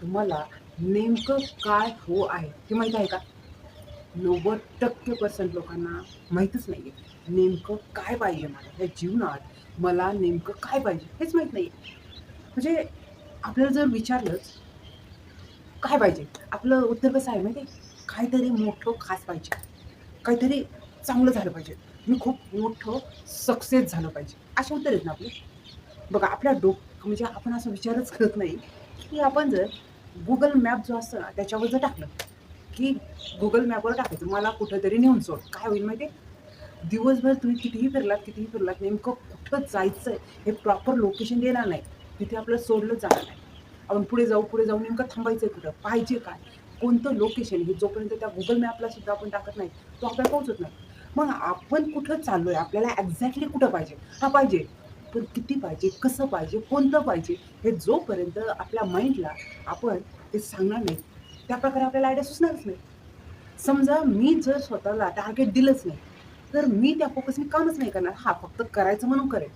तुम्हाला नेमकं काय हो आहे हे माहीत आहे का? नव्वद टक्के पर्सेंट लोकांना माहीतच नाही आहे नेमकं काय पाहिजे मला या जीवनात मला नेमकं काय पाहिजे हेच माहीत नाही म्हणजे आपल्याला जर विचारलंच काय पाहिजे? आपलं उत्तर कसं आहे माहिती आहे? काहीतरी मोठं खास पाहिजे. काहीतरी चांगलं झालं पाहिजे. मी खूप मोठं सक्सेस झालं पाहिजे. असे उत्तर आहेत ना आपले. बघा आपल्या डोक म्हणजे आपण असं विचारच करत नाही. की आपण जर गुगल मॅप जो असतो ना त्याच्यावर जर टाकलं की गुगल मॅपवर टाकायचं मला कुठंतरी नेऊन सोड. काय होईल माहिती आहे? दिवसभर तुम्ही कितीही फिरलात कितीही फिरलात नेमकं कुठं जायचं आहे हे प्रॉपर लोकेशन देणार नाही. तिथे आपलं सोडलं जाणार नाही. आपण पुढे जाऊ पुढे जाऊ नेमकं थांबायचं आहे कुठं? पाहिजे काय? कोणतं लोकेशन हे जोपर्यंत त्या गुगल मॅपला सुद्धा आपण टाकत नाही तो आपल्याला पोहोचत नाही. मग आपण कुठं चाललो आहे आपल्याला एक्झॅक्टली कुठं पाहिजे? हा पाहिजे. पण किती पाहिजे कसं पाहिजे कोणतं पाहिजे हे जोपर्यंत आपल्या माइंडला आपण ते सांगणार नाही त्या प्रकारे आपल्याला आयडिया सुचणारच नाही. समजा मी जर स्वतःला टार्गेट दिलंच नाही तर मी त्या फोकसने कामच नाही करणार. हा फक्त करायचं म्हणून करेल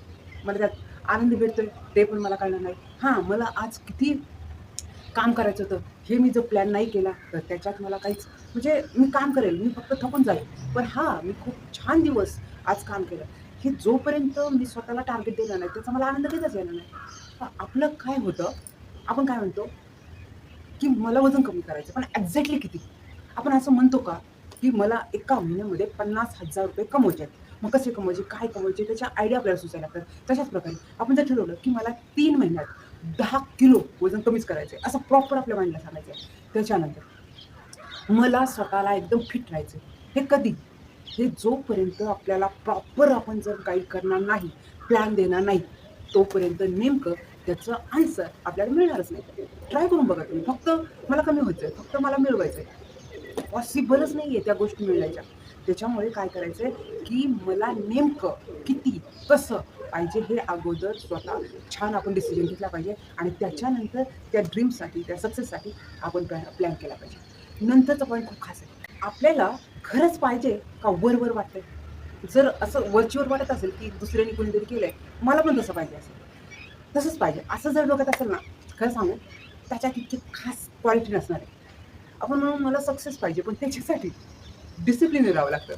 मला त्यात आनंद भेटतोय ते पण मला कळणार नाही. हां मला आज किती काम करायचं होतं हे मी जर प्लॅन नाही केला तर त्याच्यात मला काहीच म्हणजे मी काम करेल मी फक्त थकून जाईल. पण हां मी खूप छान दिवस आज काम केलं. हे जोपर्यंत मी स्वतःला टार्गेट दिलं नाही त्याचा मला आनंद कधीच येणार नाही. आपलं काय होतं आपण काय म्हणतो की मला वजन कमी करायचं पण एक्झॅक्टली किती? आपण असं म्हणतो का की मला एका महिन्यामध्ये पन्नास हजार रुपये कमवायचे आहेत. मग कसे कमवायचे काय कमवायचे त्याच्या आयडिया आपल्याला सुचायला लागतात. तशाच प्रकारे आपण जर ठरवलं की मला तीन महिन्यात दहा किलो वजन कमीच करायचं आहे असं प्रॉपर आपल्या माइंडला सांगायचं आहे त्याच्यानंतर मला स्वतःला एकदम फिट राहायचं हे कधी? हे जोपर्यंत आपल्याला प्रॉपर आपण जर गाईड करणार नाही प्लॅन देणार नाही तोपर्यंत नेमकं त्याचं आन्सर आपल्याला मिळणारच नाही. ट्राय करून बघा तुम्ही. फक्त मला कमी व्हायचं आहे फक्त मला मिळवायचं आहे पॉसिबलच नाही आहे त्या गोष्टी मिळायच्या त्याच्यामुळे काय करायचं आहे की मला नेमकं किती कसं पाहिजे हे अगोदर स्वतः छान आपण डिसिजन घेतला पाहिजे आणि त्याच्यानंतर त्या ड्रीमसाठी त्या सक्सेससाठी आपण प्लॅन केला पाहिजे. नंतरचा पॉईंट खूप खास आहे. आपल्याला खरंच पाहिजे का वरवर वर वाटतंय? जर असं वरचीवर वाटत असेल की दुसऱ्याने कोणीतरी आहे मला पण तसं पाहिजे असेल. तसंच पाहिजे. असं जर डोक्यात असेल ना खरं सांगू त्याच्यात इतकी खास क्वालिटी नसणार आहे. आपण म्हणून मला सक्सेस पाहिजे पण त्याच्यासाठी डिसिप्लिन राहावं लागतं.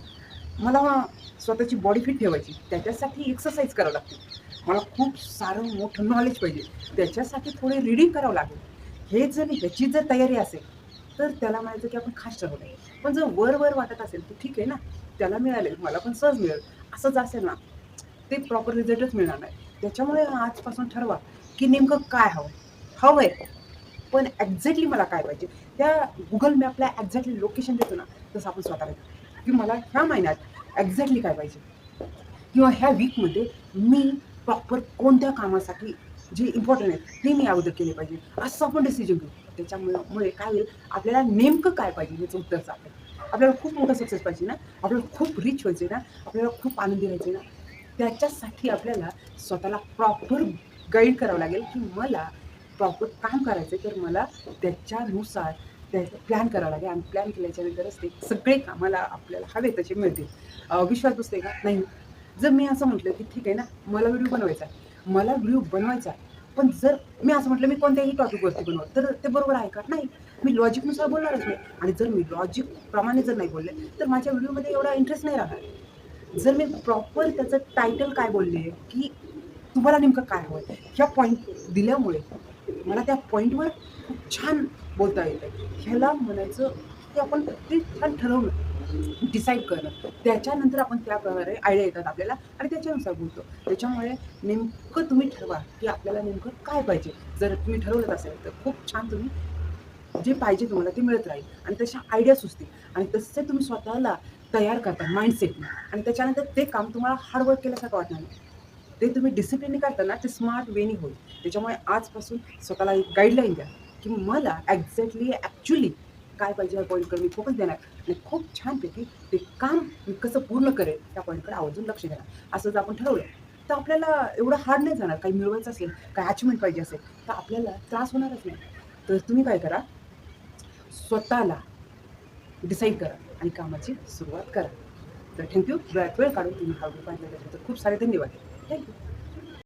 मला स्वतःची बॉडी फिट ठेवायची त्याच्यासाठी एक्सरसाइज करावं लागते. मला खूप सारं मोठं नॉलेज पाहिजे. त्याच्यासाठी थोडे रिडिंग करावं लागेल. हे जर ह्याची जर तयारी असेल तर त्याला म्हणायचं की आपण खास ठरवलं आहे पण जर वर वर वाटत असेल तर ठीक आहे ना. त्याला मिळाले मला पण सहज मिळेल. असंच असेल ना ते प्रॉपर रिझल्टच मिळणार नाही. त्याच्यामुळे आजपासून ठरवा की नेमकं काय हवं हवं आहे पण एक्झॅक्टली मला काय पाहिजे? त्या गुगल मॅपला एक्झॅक्टली लोकेशन देतो ना तसं आपण स्वतःला की मला ह्या महिन्यात एक्झॅक्टली काय पाहिजे? किंवा ह्या वीकमध्ये मी प्रॉपर कोणत्या कामासाठी जी इम्पॉर्टंट आहे ते मी अगोदर केले पाहिजे. असं आपण डिसिजन घेऊ. त्याच्यामुळे मुळे काय होईल? आपल्याला नेमकं काय पाहिजे? याचं उत्तर सापडेल आपल्याला खूप मोठा सक्सेस पाहिजे ना? आपल्याला खूप रिच व्हायचे ना? आपल्याला खूप आनंदी राहायचे ना? त्याच्यासाठी आपल्याला स्वतःला प्रॉपर गाईड करावं लागेल की मला प्रॉपर काम करायचं तर मला त्याच्यानुसार त्या प्लॅन करावं लागेल. आणि प्लॅन केल्याच्यानंतरच ते सगळे कामाला आपल्याला हवे तसे मिळतील. विश्वास बसते का? नाही. जर मी असं म्हटलं की ठीक आहे ना? मला व्हिडिओ बनवायचा आहे. मला व्हिडिओ बनवायचा आहे. पण जर मी असं म्हटलं मी कोणत्याही टॉपिकवरती बनवत तर ते बरोबर आहे का? नाही. मी लॉजिकनुसार बोलणारच नाही. आणि जर मी लॉजिक प्रमाणे जर नाही बोलले तर माझ्या व्हिडिओमध्ये एवढा इंटरेस्ट नाही राहणार. जर मी प्रॉपर त्याचं टायटल काय बोलले की तुम्हाला नेमकं काय हवं आहे ह्या पॉईंट दिल्यामुळे मला त्या पॉईंटवर खूप छान बोलता येतं ह्याला म्हणायचं ते आपण ते छान ठरवलं. डिसाईड करणं. त्याच्यानंतर आपण त्या प्रकारे आयडिया येतात आपल्याला आणि त्याच्यानुसार बोलतो. त्याच्यामुळे नेमकं तुम्ही ठरवा की आपल्याला नेमकं काय पाहिजे. जर तुम्ही ठरवलं असेल तर खूप छान तुम्ही जे पाहिजे तुम्हाला ते मिळत राहील आणि तशा आयडिया सुचतील. आणि तसे तुम्ही स्वतःला तयार करता माइंडसेटने आणि त्याच्यानंतर ते काम तुम्हाला हार्डवर्क केल्यासारखं वाटणार नाही. ते तुम्ही डिसिप्लिनने करताना ते स्मार्ट वेनी होईल. त्याच्यामुळे आजपासून स्वतःला एक गाईडलाईन द्या की मला एक्झॅक्टली ॲक्च्युली काय पाहिजे या पॉईंटकडे मी फोकस देणार. आणि खूप छानपैकी ते काम मी कसं पूर्ण करेल त्या पॉईंटकडे आवर्जून लक्ष देणार. असं जर आपण ठरवलं तर आपल्याला एवढं हार्ड नाही जाणार. काही मिळवायचं असेल काही अचिव्हमेंट पाहिजे असेल तर आपल्याला त्रास होणारच नाही. तर तुम्ही काय करा स्वतःला डिसाईड करा आणि कामाची सुरुवात करा. तर थँक्यू वेळ वेळ काढून तुम्ही हा ग्रुप पाहिजे त्याच्याबद्दल खूप सारे धन्यवाद. थँक्यू